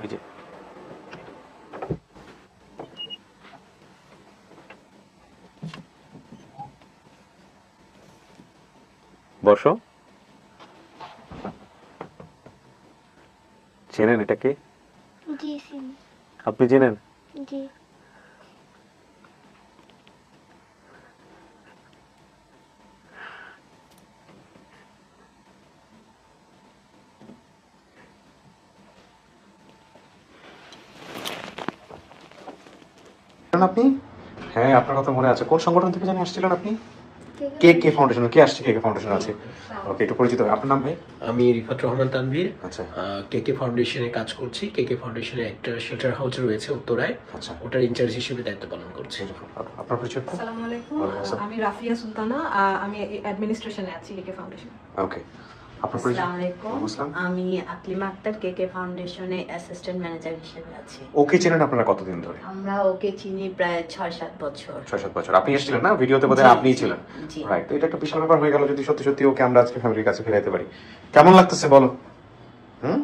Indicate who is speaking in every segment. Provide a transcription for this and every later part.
Speaker 1: ওই যে। বসো। চেনেন এটাকে? আপনি চেনেন?
Speaker 2: জি।
Speaker 1: জানেন আপনি। হ্যাঁ আপনার কথা মনে আছে। কোন সংগঠন থেকে জানি আসছিলেন আপনি? কে কে? ফাউন্ডেশন কে আসছে কে কে ফাউন্ডেশন আছে? ওকে একটু পরিচিত হবে। আপনার নাম ভাই?
Speaker 3: আমি রিফাত রহমান তানভীর।
Speaker 1: আচ্ছা।
Speaker 3: কেকে ফাউন্ডেশনে কাজ করছি। কেকে ফাউন্ডেশনে একটা শেল্টার হাউস রয়েছে উত্তরায়।
Speaker 1: আচ্ছা।
Speaker 3: ওটার ইনচার্জ হিসেবে দায়িত্ব পালন করছি।
Speaker 1: আপনার পরিচয়
Speaker 4: আসসালামু আলাইকুম। আমি রাফিয়া সুলতানা। আমি অ্যাডমিনিস্ট্রেশনে আছি একে ফাউন্ডেশন
Speaker 1: ওকে।
Speaker 5: আমি আকলিমা আক্তার কেকে ফাউন্ডেশনে অ্যাসিস্ট্যান্ট ম্যানেজার হিসেবে আছি।
Speaker 1: ওকে চেনেন আপনারা কতদিন ধরে?
Speaker 5: আমরা ওকে চিনি প্রায় ছয় সাত বছর।
Speaker 1: ছয় সাত বছর। আপনি এসেছিলেন না? ভিডিওতে বোধহয় আপনিই ছিলেন। রাইট তো এটা একটা বিশাল ব্যাপার হয়ে গেল যদি সত্যি সত্যি ওকে আমরা আজকে ফ্যামিলির কাছে ফেরাইতে পারি। কেমন লাগতেছে বলো? হুম?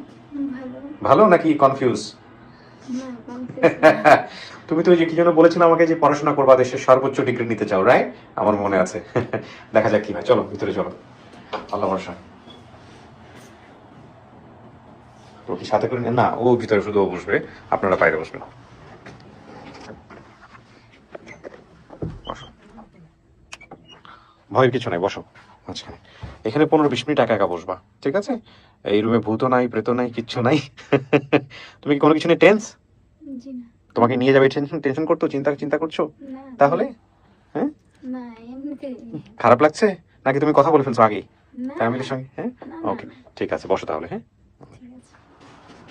Speaker 2: ভালো।
Speaker 1: ভালো নাকি কনফিউজ তুমি তো ওই যে কি যেন বলেছিলে আমাকে যে পড়াশোনা করবা দেশের সর্বোচ্চ ডিগ্রি নিতে চাও রাইট আমার মনে আছে। দেখা যাক কি হয়। চলো ভিতরে চলো। আল্লাহ ভরসা ও কি সাথে করে নিয়ে- না ও ভিতরে শুধু ও বসবে আপনারা বাইরে বসবেন। বসো। ভয়ের কিছু নাই বসো। মাঝখানে। এখানে পনেরো বিশ মিনিট একা একা বসবা ঠিক আছে? এই রুমে ভূত নাই প্রেত নাই কিচ্ছু নাই। তুমি কি কোনো কিছু নিয়ে টেন্স তোমাকে নিয়ে যাবে টেনশন টেনশন করতো চিন্তা চিন্তা করছ? তাহলে? হ্যাঁ? খারাপ লাগছে? নাকি তুমি কথা বলে ফেলছো আগেই? ফ্যামিলির সঙ্গে হ্যাঁ? ওকে ঠিক আছে বসো তাহলে হ্যাঁ
Speaker 2: ঠিক আছে
Speaker 1: প্রিয় দর্শক- আসসালামু আলাইকুম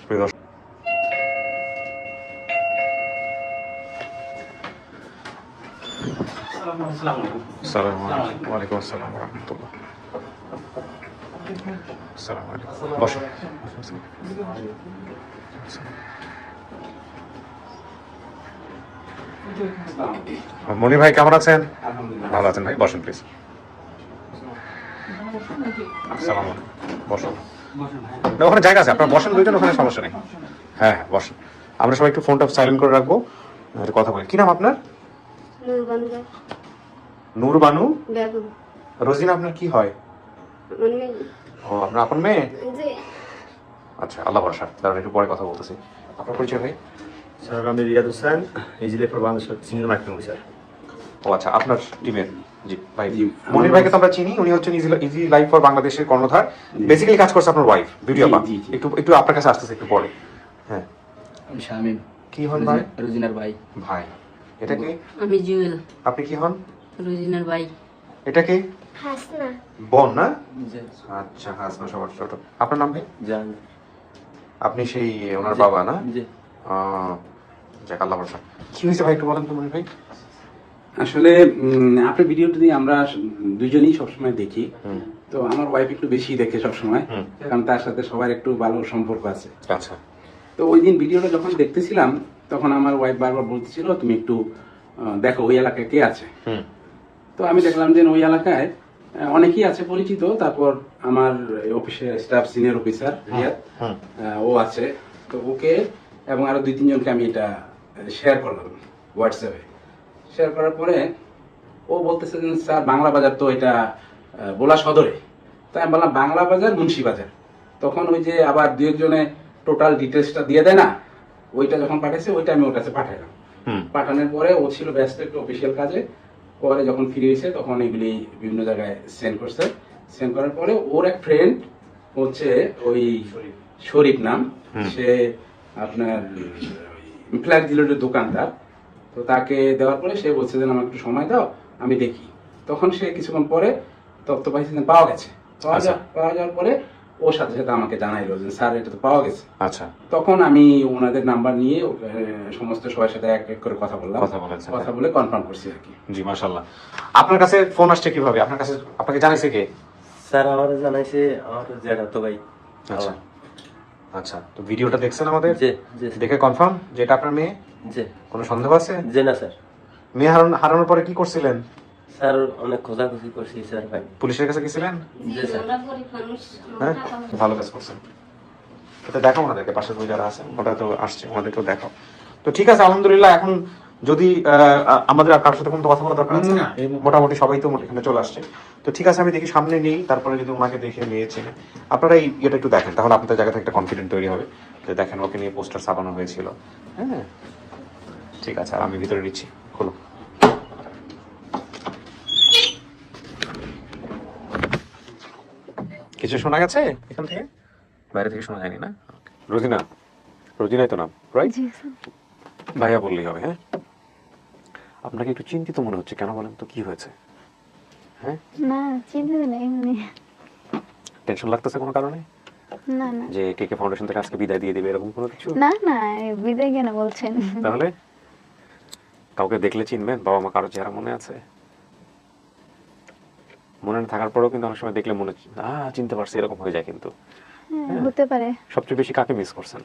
Speaker 1: ওয়ালাইকুম মনির ভাই কেমন আছেন ভালো আছেন ভাই বসেন প্লিজ আসসালামু বসুন না ওখানে জায়গা আছে আপনার বসেন দুইজন ওখানে সমস্যা নেই। হ্যাঁ হ্যাঁ বসেন। আমরা সবাই একটু ফোনটা সাইলেন্ট করে রাখব কথা বলি। কি নাম আপনার? নূর বানু রোজিনা আপনার কি হয়?
Speaker 2: মানে
Speaker 1: ও আপনার আপন মেয়ে? আচ্ছা আল্লাহ ভরসা। দাঁড়ান একটু পরে কথা বলতেছি। আপনার পরিচয় ভাই?
Speaker 6: স্যার আমি Riyad Hossain ইজিলে for Bangladesh senior marketing officer
Speaker 1: ও আচ্ছা আপনার টিমের জি ভাই। মনির ভাইকে তো আমরা চিনি উনি হচ্ছেন ইজি ইজি লাইফ ফর বাংলাদেশের কর্ণধার। বেসিক্যালি কাজ করছে আপনার ওয়াইফ ভিডিও
Speaker 6: জি, জি, জি।
Speaker 1: একটু একটু আপনার কাছে আসতেছে একটু পরে। হ্যাঁ।
Speaker 7: আমি শামিম।
Speaker 1: কি হন ভাই?
Speaker 7: রুজিনার ভাই।
Speaker 1: ভাই। এটা কি?
Speaker 5: আমি জুয়েল।
Speaker 1: আপনি কি হন?
Speaker 5: রোজিনার ভাই।
Speaker 1: এটা কি?
Speaker 2: হাসনা।
Speaker 1: বোন না? আচ্ছা হাসনা সবার ছোট। আপনার নাম ভাই?
Speaker 7: জান
Speaker 1: আপনি সেই ওনার বাবা না?
Speaker 7: যে
Speaker 1: আহ, যাক আল্লাহ ভরসা। কি হয়েছে ভাই একটু বলেন তো মনির ভাই।
Speaker 8: আসলে আপনার ভিডিওটি আমরা দুজনেই সবসময় দেখি। তো আমার ওয়াইফ একটু বেশি দেখে সবসময়। কারণ তার সাথে সবার একটু ভালো সম্পর্ক আছে।
Speaker 1: আচ্ছা।
Speaker 8: তো ওই দিন ভিডিওটা যখন দেখতেছিলাম তখন আমার ওয়াইফ বারবার বলতেছিল তুমি একটু দেখো ওই এলাকায় কে আছে? তো আমি দেখলাম যে ওই এলাকায় অনেকেই আছে পরিচিত। তারপর আমার অফিসের স্টাফ সিনিয়র অফিসার রিয়াদ ও আছে। তো ওকে এবং আরও দুই তিনজনকে আমি এটা শেয়ার করলাম হোয়াটসঅ্যাপে শেয়ার করার পরে ও বলতেছে যে স্যার বাংলা বাজার তো এটা বোলা সদরে। তাই আমি বললাম বাংলা বাজার মুন্সি বাজার। তখন ওই যে আবার দু একজনে টোটাল ডিটেলসটা দিয়ে দেয় না ওইটা যখন পাঠাইছে ওইটা আমি ওর কাছে পাঠাইলাম। পাঠানোর পরে ও ছিল ব্যস্ত একটু অফিসিয়াল কাজে। পরে যখন ফিরে এসে তখন এগুলি বিভিন্ন জায়গায় সেন্ড করছে। সেন্ড করার পরে ওর এক ফ্রেন্ড হচ্ছে ওই শরীফ নাম। সে আপনার ফ্ল্যাট ডিলারের দোকানদার। তো তাকে দেওয়ার পরে সে বলছে যে আমাকে একটু সময় দাও আমি দেখি। তখন সে কিছুক্ষণ পরে তথ্য পাইছে যে পাওয়া গেছে। পাওয়া
Speaker 1: আচ্ছা।
Speaker 8: পাওয়া যাওয়ার পরে ওর সাথে সাথে আমাকে জানাইলো যে স্যার এটা তো পাওয়া গেছে।
Speaker 1: আচ্ছা।
Speaker 8: তখন আমি ওনাদের নাম্বার নিয়ে সমস্ত সবার সাথে এক এক করে কথা বললাম।
Speaker 1: কথা বলেছেন।
Speaker 8: কথা বলে কনফার্ম করছি আর কি।
Speaker 1: জি মাশাল্লাহ আপনার কাছে ফোন আসছে কীভাবে? আপনার কাছে আপনাকে জানাইছে কে?
Speaker 6: স্যার আমার জানাইছে আমার জেঠা তো ভাই।
Speaker 1: আচ্ছা। আচ্ছা তো ভিডিওটা দেখছেন আমাদের?
Speaker 6: যে যে
Speaker 1: দেখে কনফার্ম যে এটা আপনার মেয়ে?
Speaker 6: যে
Speaker 1: কোনো সন্দেহ আছে?
Speaker 6: যে না স্যার।
Speaker 1: মেয়ে হারান হারানোর পরে কি করছিলেন?
Speaker 6: স্যার অনেক খোঁজাখুঁজি করছি স্যার ভাই।
Speaker 1: পুলিশের কাছে গেছিলেন?
Speaker 6: যে স্যার।
Speaker 1: হ্যাঁ? ভালো কাজ করছেন। তো দেখাও ওনাদেরকে পাশের বই যারা আছে ওটা তো আসছে ওনাদেরকেও দেখাও। তো ঠিক আছে আলহামদুলিল্লাহ এখন যদি আমাদের আর কারোর সাথে কোনো কথা বলা দরকার আছে? না মোটামুটি সবাই তো এখানে চলে আসছে। তো ঠিক আছে আমি দেখি সামনে নেই তারপরে যদি ওনাকে দেখে নিয়েছে আপনারা এই ইয়েটা একটু দেখেন তাহলে আপনাদের জায়গা থেকে একটা কনফিডেন্ট তৈরি হবে। যে দেখেন ওকে নিয়ে পোস্টার ছাপানো হয়েছিল। হ্যাঁ? ঠিক আছে আর আমি ভিতরে নিচ্ছি খোলো। কিছু শোনা গেছে এখান থেকে? বাইরে থেকে শোনা যায়নি না? রোজিনা রোজিনাই তো নাম রাইট
Speaker 2: জি স্যার
Speaker 1: ভাইয়া বললেই হবে হ্যাঁ? আপনাকে একটু চিন্তিত মনে হচ্ছে কেন বলেন তো কি হয়েছে? হ্যাঁ?
Speaker 2: না চিন্তা নেই এমনি
Speaker 1: টেনশন লাগতেছে কোনো কারণে?
Speaker 2: না না।
Speaker 1: যে কে কে ফাউন্ডেশন থেকে আজকে বিদায় দিয়ে দিবে এরকম কোনো কিছু?
Speaker 2: না না বিদায় কেন বলছেন?
Speaker 1: তাহলে? কাউকে দেখলে চিনবেন বাবা মা কারও চেহারা মনে আছে? মনে না থাকার পরেও কিন্তু অনেক সময় দেখলে মনে আহ চিনতে পারছি এরকম হয়ে যায় কিন্তু।
Speaker 2: হ্যাঁ, হতে পারে।
Speaker 1: সবচেয়ে বেশি কাকে মিস করছেন?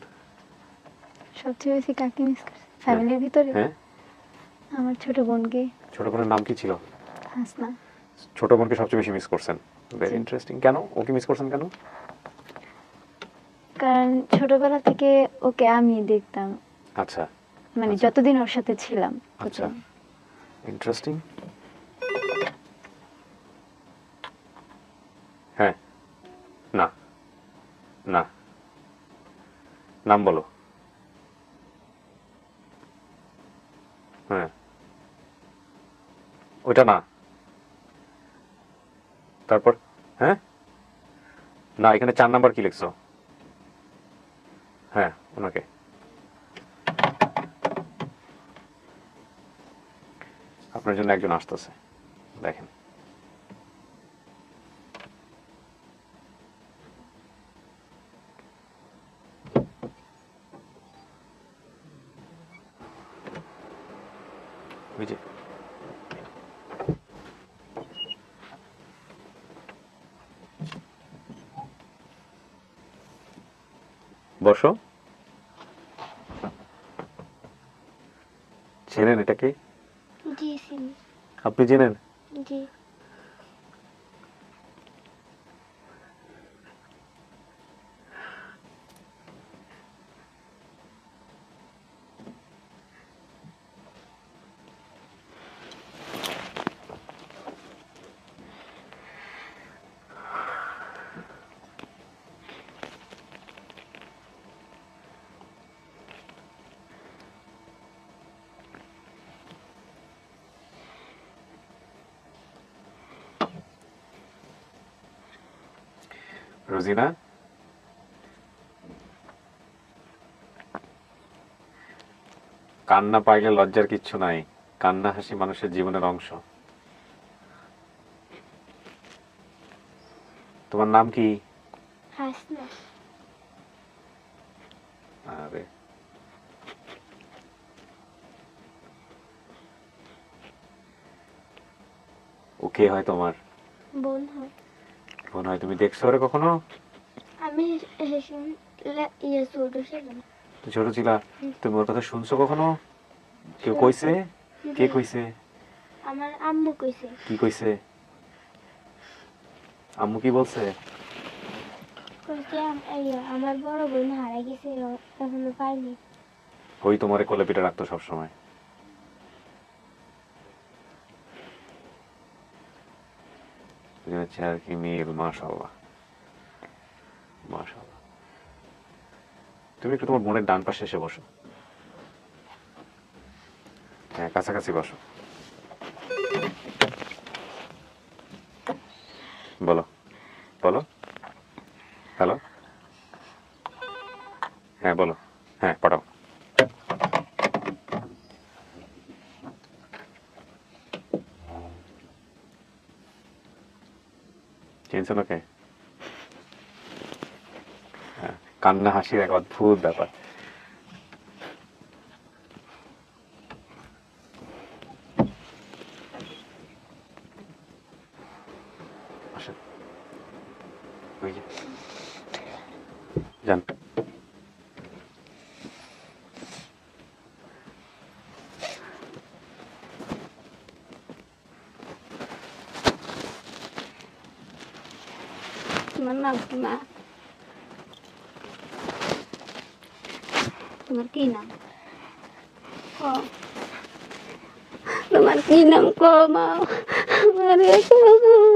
Speaker 2: সবচেয়ে বেশি কাকে মিস করছে? ফ্যামিলির ভিতরে?
Speaker 1: হ্যাঁ।
Speaker 2: আমার ছোট বোনকে।
Speaker 1: ছোট বোনের নাম কি ছিল?
Speaker 2: হাসনা।
Speaker 1: ছোট বোনকে সবচেয়ে বেশি মিস করছেন। ভেরি ইন্টারেস্টিং কেন? ওকে মিস করছেন কেন?
Speaker 2: কারণ ছোটবেলা থেকে ওকে আমি দেখতাম।
Speaker 1: আচ্ছা।
Speaker 2: মানে যতদিন ওর সাথে ছিলাম
Speaker 1: আচ্ছা। ইন্টারেস্টিং হ্যাঁ। না। না। নাম বলো। হ্যাঁ। ওইটা না। তারপর? হ্যাঁ? না এখানে চার নাম্বার কি লিখছো? হ্যাঁ ওনাকে। আপনার জন্য একজন আসতেছে। দেখেন। বসো। চেনেন এটাকে আপনি চেনেন
Speaker 2: জি
Speaker 1: রোজিনা কান্না পাইলে লজ্জার কিচ্ছু নাই। কান্না হাসি মানুষের জীবনের অংশ। তোমার নাম কি? আরে। ও কে হয় তোমার?
Speaker 2: বোন হয়।
Speaker 1: বোন হয়। তুমি দেখছ ওরে কখনো?
Speaker 2: আমি ইয়ে ছোট ছিলাম
Speaker 1: ছোট ছিলা। তুমি ওর কথা শুনছো কখনো? কেউ কইছে? কে কইছে?
Speaker 2: আমার আম্মু কইছে।
Speaker 1: কি কইছে? আম্মু কি বলছে?
Speaker 2: কইছে আমার বড় বোন হারা গেছে এখনও পাইনি।
Speaker 1: ওই তোমারে কোলে পিঠে রাখতো সবসময়। হচ্ছে আর কি মাশাল্লাহ মাশাল্লাহ তুমি একটু তোমার বোনের ডান পাশে এসে বসো হ্যাঁ কাছাকাছি বসো বলো হ্যালো হ্যাঁ বলো হ্যাঁ পাঠাও চিনছেন ওকে হ্যাঁ, কান্না হাসির এক অদ্ভুত ব্যাপার আসেন। ওই যে। যান
Speaker 2: তোমার নাম কি মা তোমার কি নাম ক তোমার কি নাম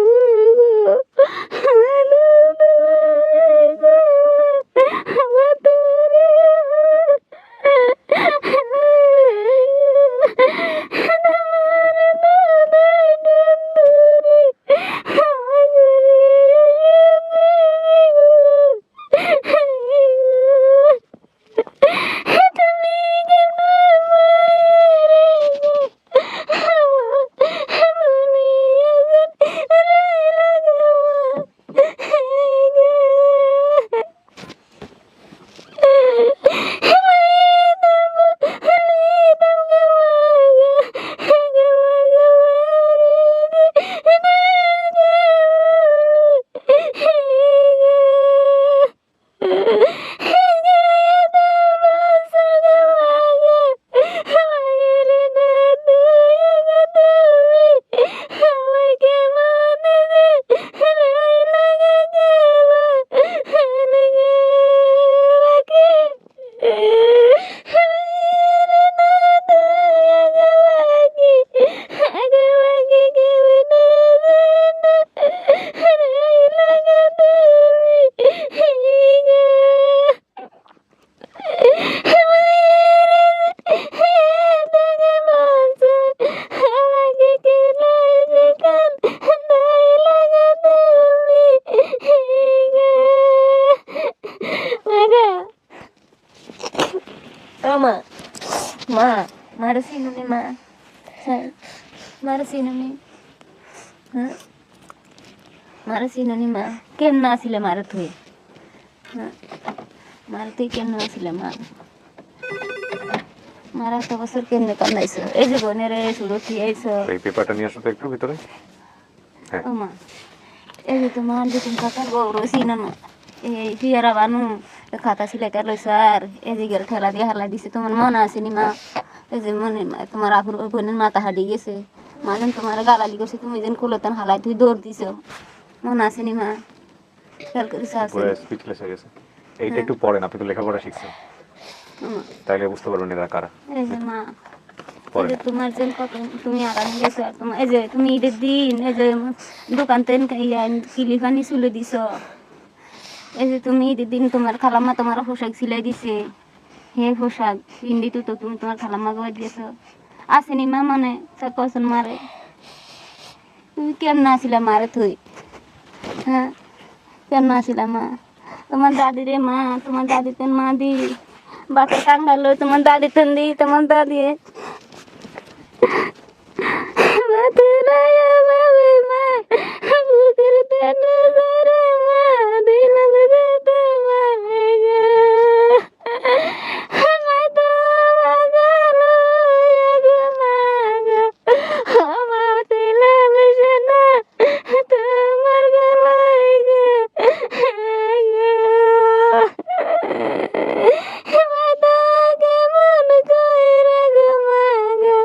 Speaker 7: হ্যাঁ মারা ছিল নি মা কেন না আসিলে মারা তুই হ্যাঁ মারা তুই কেন আসিলে মা মারা এত বছর কেমনে কান্দাইছ এই যে বোনের শুরু থিয়েছ
Speaker 1: এই পেপারটা নিয়ে আসো তো একটু ভিতরে।
Speaker 7: ও মা এই যে তোমার যে তুমি কাকার বউ রয়েছি এই বানু খাতা সিলাইতে লইছ আর গেল ঠেলা দিয়ে হালা দিছে। তোমার মনে আছে নি মা? এই যে মনে তোমার আপুর বোনের মাথা হাডি গেছে। মা যেন তোমার গালালি করছে তুমি যেন কুলতান হালাই তুই দৌড় দিছ। মনে আছে নি মা? খেয়াল করিস
Speaker 1: গেছে। এইটা একটু পড়েন আপনি তো লেখাপড়া শিখছেন। তাইলে বুঝতে পারবেন এরা কারা।
Speaker 7: এই যে মা
Speaker 1: পড়েন।
Speaker 7: যে কত তুমি আরাম গেছো। আর তোমার এই যে তুমি ঈদের দিন এই যে দোকান তেন কিলি পানি চুলে দিছ। এই যে তুমি ঈদের দিন তোমার খালাম্মা তোমার পোশাক সিলাই দিছে হে পোশাক পিন্ডি তো তুমি তোমার খালাম্মা গাওয়াই দিয়েছ? আসেনি মা মানে তার পছন্দ মারে? তুমি কেমন আসিলা মারে তুই হ্যাঁ? কেমন আসিলা মা? তোমার দাদি রে মা, তোমার দাদি তেন মা দি। বাচ্চা টাঙ্গালো তোমার দাদি তেন দি, তোমার দাদি। মা ধরে মা দিলাম রে তোমার গা আমায় তো বাগালো গো মা গো আমার দিলাম না তোমার গলায় গো মাতাকে মন কইরা গো মা গো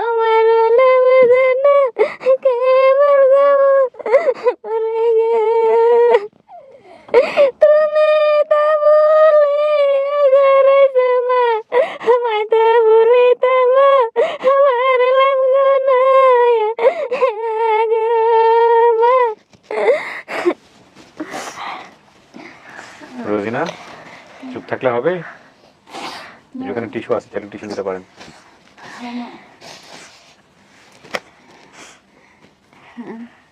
Speaker 7: আমার নাম জানা কেমন গো রে গে তুমি তা বলে ঘরে জমা আমায় তা বলে তামা আমার লাম গো নায়া গো মা
Speaker 1: রোজিনা চুপ থাকলে হবে? যেখানে টিস্যু আছে চাইলে টিস্যু দিতে পারেন।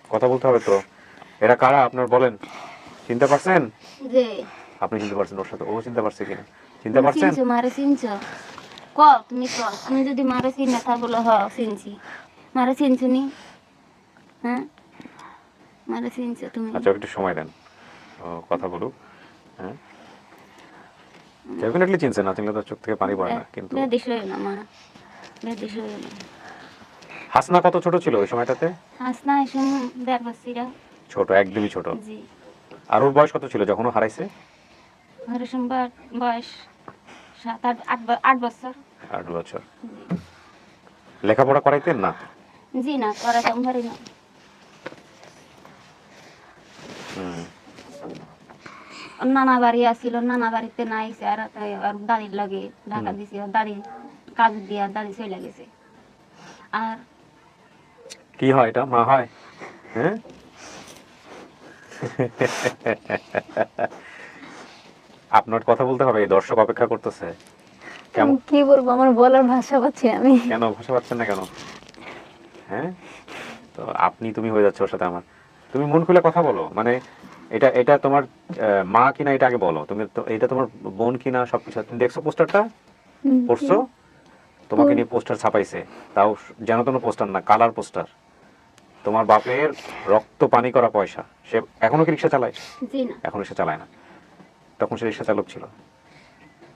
Speaker 1: কথা বলতে হবে তো। এরা কারা আপনার বলেন। চিনতে পারছেন? আপনি চিনতে পারছেন ওর সাথে। ও চিনতে পারছে কিনা। চিনতে পারছেন?
Speaker 7: মারে চিনছো। ক তুমি ক। তুমি যদি মারে চিন না থাকো হ চিনছি। মারে চিনছো নি? হ্যাঁ? মারে চিনছো তুমি?
Speaker 1: আচ্ছা একটু সময় দেন। ও কথা বলুক। হ্যাঁ? ডেফিনেটলি চিনছে না চিনলে তো চোখ থেকে পানি পড়ে না কিন্তু হাসনা কত ছোট ছিল ওই সময়টাতে?
Speaker 7: হাস না এসে দেড় বছরা
Speaker 1: ছোট একদমই ছোট।
Speaker 7: জি।
Speaker 1: আর ওর বয়স কত ছিল যখন ও হারাইছে?
Speaker 7: বয়স সাত আট আট বছর।
Speaker 1: আট বছর। লেখাপড়া করাইতেন না?
Speaker 7: জি না করাতাম ঘরে না।
Speaker 1: হুম।
Speaker 7: নানা বাড়ি আসছিল নানা বাড়িতে না আইসে আর দাদির লাগে ঢাকা দিছে দাদি কাজ দিয়া দাদি চলে গেছে। আর
Speaker 1: কি হয় এটা? মা হয়? হ্যাঁ? আপনার কথা বলতে হবে দর্শক অপেক্ষা করতেছে। কেমন?
Speaker 7: কি বলব আমার বলার ভাষা পাচ্ছি আমি।
Speaker 1: কেন ভাষা পাচ্ছেন না কেন? হ্যাঁ? তো আপনি তুমি হয়ে যাচ্ছে ওর সাথে আমার। তুমি মন খুলে কথা বলো মানে এটা এটা তোমার মা কিনা এটা আগে বলো। তুমি তো এটা তোমার বোন কিনা সবকিছু। তুমি দেখছ পোস্টারটা? পড়ছো? তোমাকে নিয়ে পোস্টার ছাপাইছে। তাও যেন তেন পোস্টার না কালার পোস্টার। তোমার বাপের রক্ত পানি করা পয়সা। সে এখনও কি রিক্সা চালায়?
Speaker 7: জি না।
Speaker 1: এখন রিক্সা চালায় না। তখন সে রিক্সা চালক ছিল।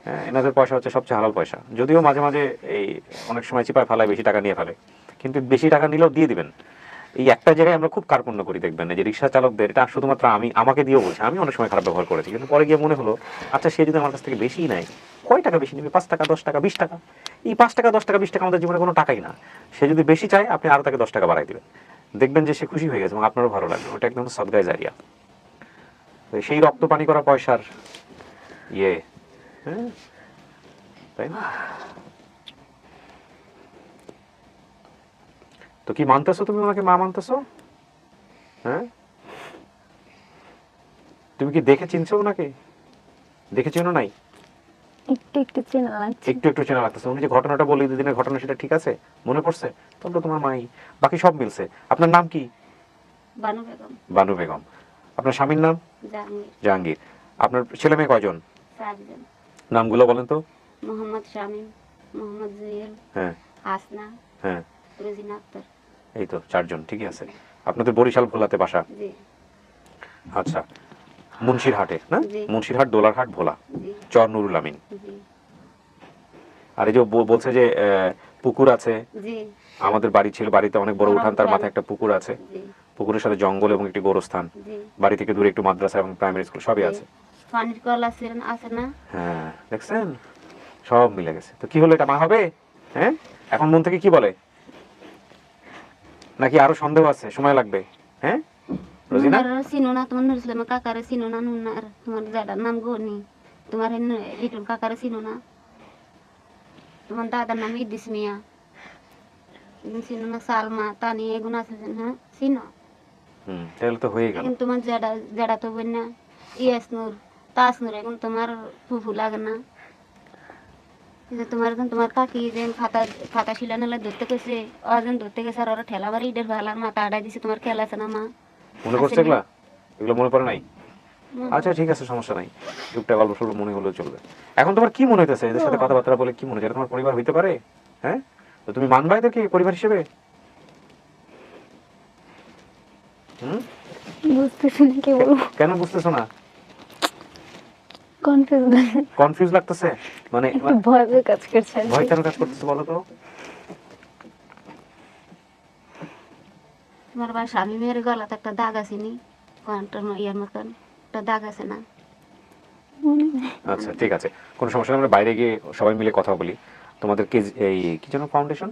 Speaker 1: হ্যাঁ, এনাদের পয়সা হচ্ছে সবচেয়ে হালাল পয়সা। যদিও মাঝে মাঝে এই অনেক সময় চিপায় ফেলায় বেশি টাকা নিয়ে ফেলে। কিন্তু বেশি টাকা নিলেও দিয়ে দিবেন। এই একটা জায়গায় আমরা খুব কার্পণ্য করি, দেখবেন যে রিক্সা চালকদের, এটা শুধুমাত্র আমি, আমাকে দিয়েও বলছি, আমি অনেক সময় খারাপ ব্যবহার করেছি, কিন্তু পরে গিয়ে মনে হলো আচ্ছা সে যদি আমার কাছ থেকে বেশি নেয়, কয় টাকা বেশি নেবে? পাঁচ টাকা, দশ টাকা, বিশ টাকা? এই পাঁচ টাকা, দশ টাকা, বিশ টাকা আমাদের জীবনে কোনো টাকাই না। সে যদি বেশি চায়, আপনি আরও তাকে দশ টাকা বাড়াই দেবেন। দেখবেন যে সে খুশি হয়ে গেছে এবং আপনারও ভালো লাগবে। ওটা একদম সদগায় জারিয়া। সেই রক্ত পানি করা পয়সার ইয়ে হ্যাঁ? তাই না? তো কি মানতেছো তুমি ওনাকে মা মানতেছো? হ্যাঁ? তুমি কি দেখে চিনছো ওনাকে? দেখে চিনো নাই?
Speaker 7: একটু একটু চেনা লাগছে।
Speaker 1: একটু একটু চেনা লাগতেছে। উনি যে ঘটনাটা বললি দুদিনের ঘটনা সেটা ঠিক আছে? মনে পড়ছে? তবে তো তোমার মাই। বাকি সব মিলছে। আপনার নাম কি?
Speaker 7: বানু বেগম।
Speaker 1: বানু বেগম। আপনার স্বামীর নাম?
Speaker 7: জাহাঙ্গীর।
Speaker 1: জাহাঙ্গীর। আপনার ছেলে মেয়ে কয়জন? নামগুলো বলেন তো।
Speaker 7: মোহাম্মদ শামীম মোহাম্মদ জুয়েল
Speaker 1: হ্যাঁ।
Speaker 7: হাসনা
Speaker 1: হ্যাঁ।
Speaker 7: রোজিনা আক্তার।
Speaker 1: এই তো চারজন ঠিকই আছে। আপনাদের বরিশাল ভোলাতে বাসা? আচ্ছা মুন্সিরহাটে না। মুন্সিরহাট দোলারহাট ভোলা চর নুরুল আমিন আর এই যে বলছে যে পুকুর আছে। আমাদের বাড়ি ছিল বাড়িতে অনেক বড় উঠান তার মাথায় একটা পুকুর আছে। পুকুরের সাথে জঙ্গল এবং একটি গোরস্থান। বাড়ি থেকে দূরে একটু মাদ্রাসা এবং প্রাইমারি স্কুল সবই আছে।
Speaker 7: পানির কল আছে আছে না?
Speaker 1: হ্যাঁ দেখছেন? সব মিলে গেছে। তো কি হলো এটা মা হবে? হ্যাঁ? এখন মন থেকে কি বলে? নাকি আরও সন্দেহ আছে? সময় লাগবে। হ্যাঁ? রোজিনা?
Speaker 7: তোমার কাকারে তোমার দাদার নাম গনি তোমার এই নু- লিটন কাকারে চিনো না তোমার দাদার নাম ইদ্দিস মিয়া। এগুলো চিনো না সালমা তানি আছে হ্যাঁ? চিনো
Speaker 1: হুম তাহলে তো হয়ে গেল।
Speaker 7: এখন তোমার জেডা জেডা তো বোন না ইয়াস নূর তাস নূর এখন তোমার ফুফু লাগে না। তোমার তোমার কাকি যে খাতা খাতা শিলা নালে ধরতে গেছে অজন ধরতে গেছে আর ওরা ঠেলা বাড়ি ইডের ভালার মাথা আড়াই দিছে তোমার খেলা আছে না মা?
Speaker 1: মনে
Speaker 7: আসেনি।
Speaker 1: এগুলা? এগুলো মনে পড়ে নাই? আচ্ছা ঠিক আছে সমস্যা নাই। টুকটাক অল্প স্বল্প মনে হলেও চলবে। এখন তোমার কি মনে হইতেছে? এদের সাথে কথাবার্তা বলে কি মনে হচ্ছে তোমার পরিবার হইতে পারে? হ্যাঁ? তো তুমি মানবা এদেরকে পরিবার হিসেবে? হুম?
Speaker 7: বুঝতেছি না কি বলব।
Speaker 1: কেন বুঝতেছো না?
Speaker 7: কনফিউজ
Speaker 1: কনফিউজ লাগতেছে? মানে
Speaker 7: ভয় ভয় কাজ করছে
Speaker 1: ভয় কেন কাজ করতেছে বলো তো?
Speaker 7: তোমার ভাই স্বামী মেয়ের গলাতে একটা দাগ আছে নি? ইয়ার মতন? একটা দাগ আছে না?
Speaker 1: আচ্ছা ঠিক আছে। কোনো সমস্যা নেই আমরা বাইরে গিয়ে সবাই মিলে কথা বলি। তোমাদের কে এই কি যেন ফাউন্ডেশন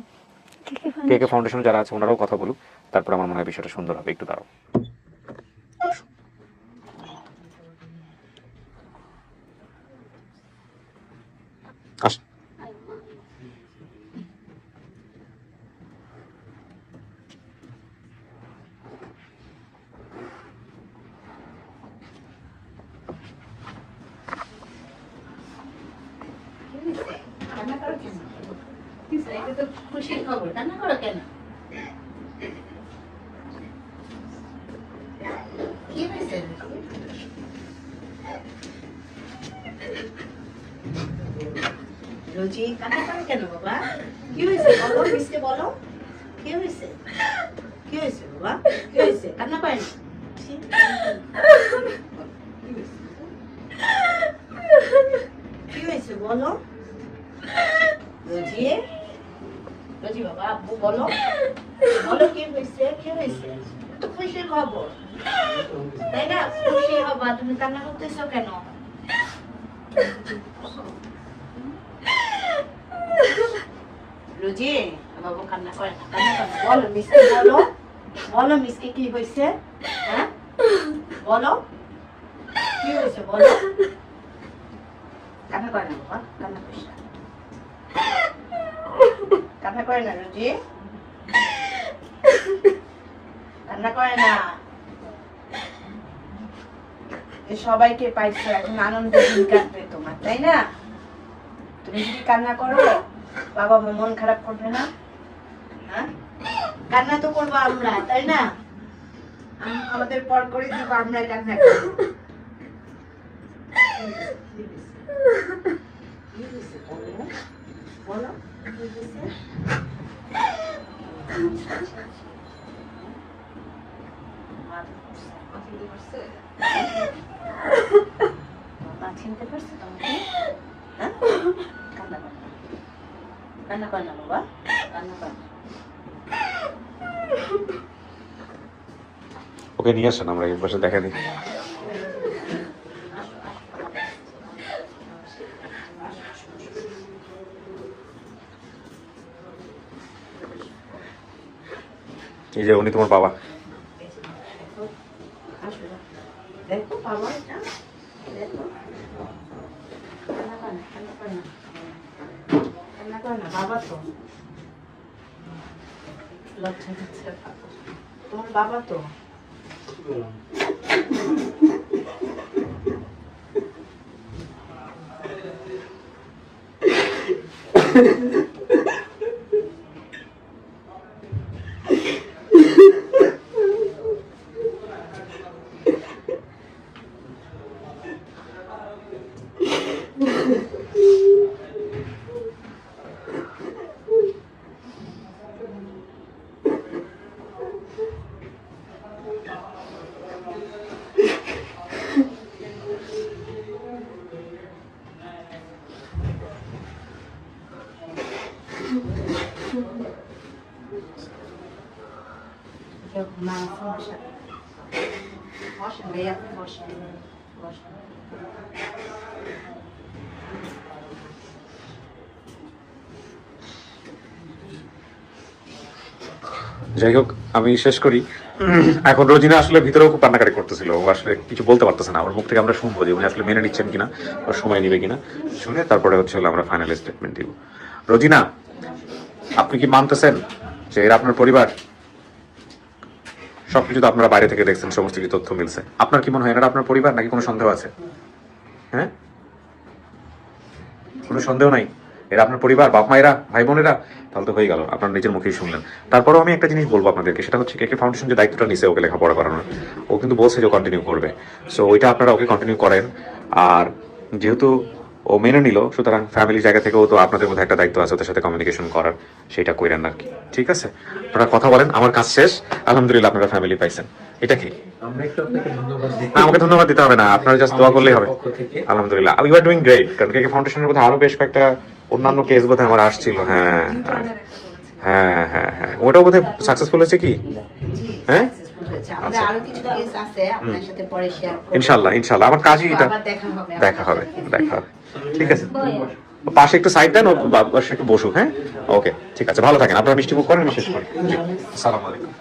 Speaker 1: কে কে ফাউন্ডেশন যারা আছে ওনারাও কথা বলুক। তারপর আমার মনে হয় বিষয়টা সুন্দর হবে। একটু দাঁড়াও আস
Speaker 5: খুশির খবর কান্না করো কেন? কি হয়েছে? রোজি কান্না করো কেন বাবা? কি হয়েছে? বলো মিসকে বাবা? কি হয়েছে বলো? রোজি রোজি বাবা বলো। বলো কি হয়েছে হয়েছে? খবর। তাই না? খুশি হবা তুমি কান্না করতেছো কেন? রোজি, বাবু কান্না করে। বলো, মিসকে বলো। বলো, মিসকে কি হয়েছে? হ্যাঁ? বলো। কি হয়েছে, বলো। কান্না করে না, বাবা। কান্না করিস কান্না করে না, রুজি? কান্না করে না? সবাইকে পাইছো, এখন আনন্দ দিন কাটবে তোমার, তাই না? তুমি যদি কান্না করো, বাবা মন খারাপ করবে না? হ্যাঁ? কান্না তো করব আমরা, তাই না? আমাদের পর করে দিব আমরা কান্না করব। বলো। মা চিনতে পারছে তোমাকে কান্না কর। কান্না কর না বাবা কান্না
Speaker 1: ওকে নিয়ে আসেন, আমরা এই পাশে দেখা দিই এই যে উনি তোমার বাবা।
Speaker 5: দেখো বাবা দেখো বাবা তো লজ্জা দিচ্ছে বাবা। তোমার বাবা তো মা আছে বসেন বসেন ভাইয়া আপনি বসেন বসেন
Speaker 1: যাই হোক, আমি শেষ করি। এখন রোজিনা আসলে ভিতরেও খুব কান্নাকাটি করতেছিল। ও আসলে কিছু বলতে পারতেছে না। ওর মুখ থেকে আমরা শুনব যে উনি আসলে মেনে নিচ্ছেন কিনা ওর সময় নিবে কিনা। শুনে তারপরে হচ্ছে আমরা ফাইনাল স্টেটমেন্ট দিব। রোজিনা, আপনি কি মানতেছেন যে এরা আপনার পরিবার? সবকিছু তো আপনারা বাইরে থেকে দেখছেন, সমস্ত কিছু তথ্য মিলছে। আপনার কি মনে হয় এনারা আপনার পরিবার নাকি কোনো সন্দেহ আছে? হ্যাঁ? কোনো সন্দেহ নাই? এরা আপনার পরিবার, বাপ মায়েরা, ভাই বোনেরা? তাহলে তো হয়ে গেল, আপনার নিজের মুখেই শুনলেন। তারপরেও আমি একটা জিনিস বলব আপনাদেরকে, সেটা হচ্ছে কেকে ফাউন্ডেশন যে দায়িত্বটা নিছে ওকে লেখাপড়া করানোর। ও কিন্তু বলছে যে কন্টিনিউ করবে। সো ওইটা আপনারা ওকে কন্টিনিউ করেন। আর যেহেতু ও মেনে নিল সুতরাং ফ্যামিলি জায়গা থেকেও তো আপনাদের মধ্যে একটা দায়িত্ব আছে ওদের সাথে কমিউনিকেশন করার সেটা কইরেন আর কি। ঠিক আছে? আপনারা কথা বলেন আমার কাজ শেষ। আলহামদুলিল্লাহ আপনারা ফ্যামিলি পাইছেন। এটা কি?
Speaker 3: আমরা একটু আপনাকে ধন্যবাদ দিই
Speaker 1: না আমাকে ধন্যবাদ দিতে হবে না আপনারা জাস্ট দোয়া করলেই হবে। আলহামদুলিল্লাহ। ইউ আর ডুইং গ্রেট কারণ কেকে ফাউন্ডেশনের মধ্যে আরও বেশ কয়েকটা অন্যান্য কেস বোধহয় আমার আসছিল। হ্যাঁ হ্যাঁ হ্যাঁ হ্যাঁ ওটাও বোধহয় সাকসেসফুল হয়েছে কি? হ্যাঁ?
Speaker 5: হয়েছে। আমাদের আরও কিছু কেস আছে আপনার সাথে পরে শেয়ার করব।
Speaker 1: ইনশাল্লাহ ইনশাল্লাহ। আমার কাজই এটা।
Speaker 5: আবার দেখা হবে
Speaker 1: দেখা হবে। দেখা হবে। ঠিক আছে। পাশে একটু সাইড দেন পাশে একটু বসুক হ্যাঁ? ওকে ঠিক আছে ভালো থাকেন। আপনারা মিষ্টি মুখ করেন আমি শেষ করি। জি, আলাইকুম।